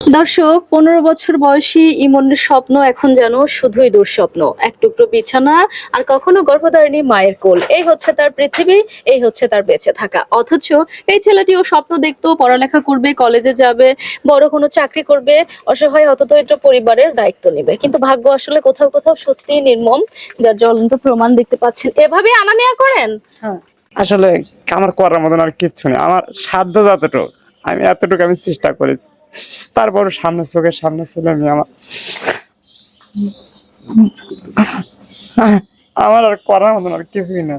দর্শক পনেরো বছর বয়সী ইমনের স্বপ্ন এখন যেন শুধুই দুঃস্বপ্ন। এক টুকরো বিছানা আর কখনো গর্ভধারিণী মায়ের কোল। এই হচ্ছে তার পৃথিবী এই হচ্ছে তার বেঁচে থাকা। অথচ এই ছেলেটিও স্বপ্ন দেখতো পড়ালেখা করবে কলেজে যাবে বড় কোনো চাকরি করবে অসহায় হতদরিদ্র পরিবারের দায়িত্ব নেবে। কিন্তু ভাগ্য আসলে কোথাও কোথাও সত্যি নির্মম যার জ্বলন্ত প্রমাণ দেখতে পাচ্ছেন। এভাবে আনা নেয়া করেন? আসলে আমার করার মতন আর কিচ্ছু নেই। আমার সাধ্য যতটুকু আমি এতটুকু আমি চেষ্টা করেছি। তারপর সামনে চোখের সামনে ছিল আমি আমার আমার আর করার মতন আর কিছুই না।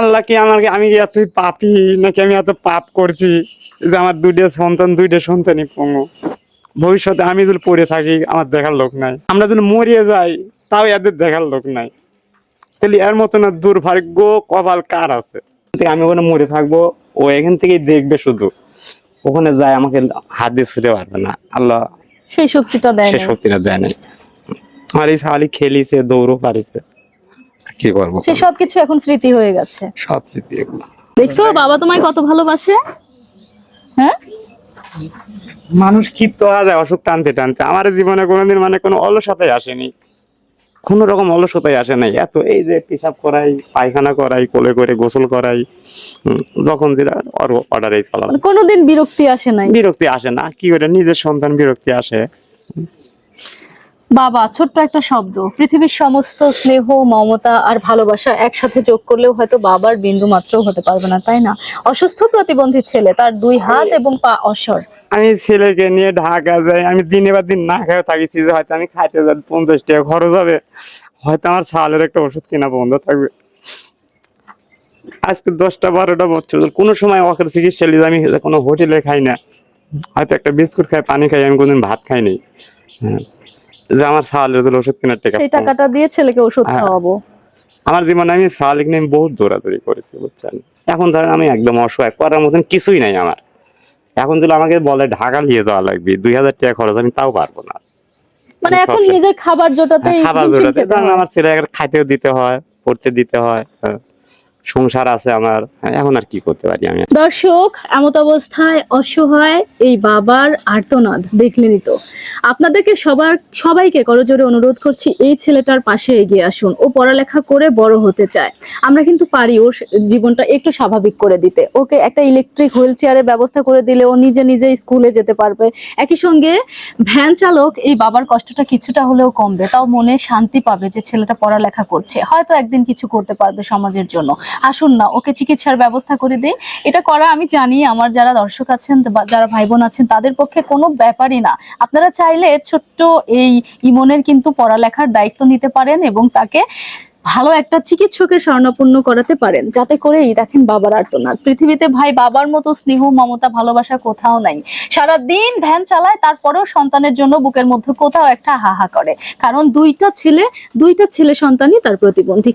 আল্লাহ কি আমাকে আমি কি এতই পাপি নাকি আমি এত পাপ করছি যে আমার দুইটা সন্তান দুইটা সন্তানই পঙ্গু? ভবিষ্যতে আমি যদি পড়ে থাকি, আমার দেখার লোক নাই। আমরা যদি মরিয়ে যাই, তাও এদের দেখার লোক নাই। তাহলে এর মতো না দুর্ভাগ্য কপাল কার আছে? আমি ওখানে মরে থাকব ও এখান থেকেই দেখবে শুধু। ওখানে যায় আমাকে হাত দিয়ে ছুতে পারবে না। আল্লাহ সেই শক্তিটা দেয় সে না। শক্তিটা দেয় নাই। আর এই শালি খেলিছে দৌড়ও পারিছে। কি করব? সে সবকিছু এখন স্মৃতি হয়ে গেছে। সব স্মৃতি। দেখছ বাবা তোমায় কত ভালোবাসে? হ্যাঁ? মানুষ ক্ষিপ্ত হওয়া যায় অসুখ টানতে টানতে। আমার জীবনে কোনোদিন মানে কোনো অলসতাই আসেনি। কোনো রকম অলসতাই আসে নাই। এত এই যে পেশাব করাই পায়খানা করাই কোলে করে গোসল করাই যখন যেটা অর্ডারেই চালাম মানে কোনোদিন বিরক্তি আসে নাই? বিরক্তি আসে না কি করে নিজের সন্তান বিরক্তি আসে। বাবা ছোট্ট একটা শব্দ। পৃথিবীর সমস্ত স্নেহ মমতা আর ভালোবাসা একসাথে যোগ করলেও হয়তো বাবার বিন্দু মাত্রও হতে পারবে না তাই না? অসুস্থ প্রতিবন্ধী ছেলে তার দুই হাত এবং পা অসর। আমি ছেলেকে নিয়ে ঢাকা যাই আমি দিনে বা দিন না খেয়ে থাকিছি যে হয়তো আমি খাইতে যাই পঞ্চাশ টাকা খরচ হবে হয়তো আমার ছালের একটা ওষুধ কিনা বন্ধ থাকবে। আজকে দশটা বারোটা বছর কোনো সময় অকের চিকিৎসা নিয়ে আমি কোনো হোটেলে খাই না। হয়তো একটা বিস্কুট খাই পানি খাই আমি কোনদিন ভাত খাইনি হ্যাঁ যে আমার ছালের জন্য ওষুধ কেনার টাকা সেই টাকাটা দিয়ে ছেলেকে ওষুধ হ্যাঁ। খাওয়াবো। আমার জীবনে আমি শালিক নিয়ে আমি বহুত দৌড়াদৌড়ি করেছি বুঝছেন? এখন ধরেন আমি একদম অসহায় করার মতন কিছুই নাই আমার। এখন যদি আমাকে বলে ঢাকা নিয়ে যাওয়া লাগবে দুই হাজার টাকা খরচ আমি তাও পারব না। মানে এখন নিজের খাবার জোটাতে হ্যাঁ, খাবার জোটাতে। কারণ আমার ছেলে খাইতেও দিতে হয় পড়তে দিতে হয় হ্যাঁ। সংসার আছে আমার হ্যাঁ, এখন আর কি করতে পারি আমি? দর্শক এমত অবস্থায় অসহায় এই বাবার আর্তনাদ দেখলেনই তো। আপনাদেরকে সবার সবাইকে করজোরে অনুরোধ করছি এই ছেলেটার পাশে এগিয়ে আসুন ও পড়ালেখা করে বড় হতে চায়। আমরা কিন্তু পারি ওর জীবনটা একটু স্বাভাবিক করে দিতে। ওকে একটা ইলেকট্রিক হুইল চেয়ারের ব্যবস্থা করে দিলে ও নিজে নিজে স্কুলে যেতে পারবে। একই সঙ্গে ভ্যান চালক এই বাবার কষ্টটা কিছুটা হলেও কমবে। তাও মনে শান্তি পাবে যে ছেলেটা পড়ালেখা করছে। হয়তো একদিন কিছু করতে পারবে সমাজের জন্য। আসুন না, ওকে চিকিৎসার ব্যবস্থা করে দিই। এটা করা আমি জানি, আমার যারা দর্শক আছেন যারা ভাই বোন আছেন, তাদের পক্ষে কোনো ব্যাপারই না। আপনারা চাইলে ছোট্ট এই ইমনের কিন্তু পড়ালেখার দায়িত্ব নিতে পারেন এবং তাকে ভালো একটা চিকিৎসকের স্বর্ণাপন্ন করাতে পারেন। যাতে করে এই দেখেন বাবার আর্তনাদ। পৃথিবীতে ভাই বাবার মতো স্নেহ, মমতা, ভালোবাসা কোথাও নাই। সারা দিন ভ্যান চালায়, তারপরেও সন্তানের জন্য বুকের মধ্যে কোথাও একটা হাহা করে। কারণ দুইটা ছেলে দুইটা ছেলে সন্তানই তার প্রতিবন্ধী।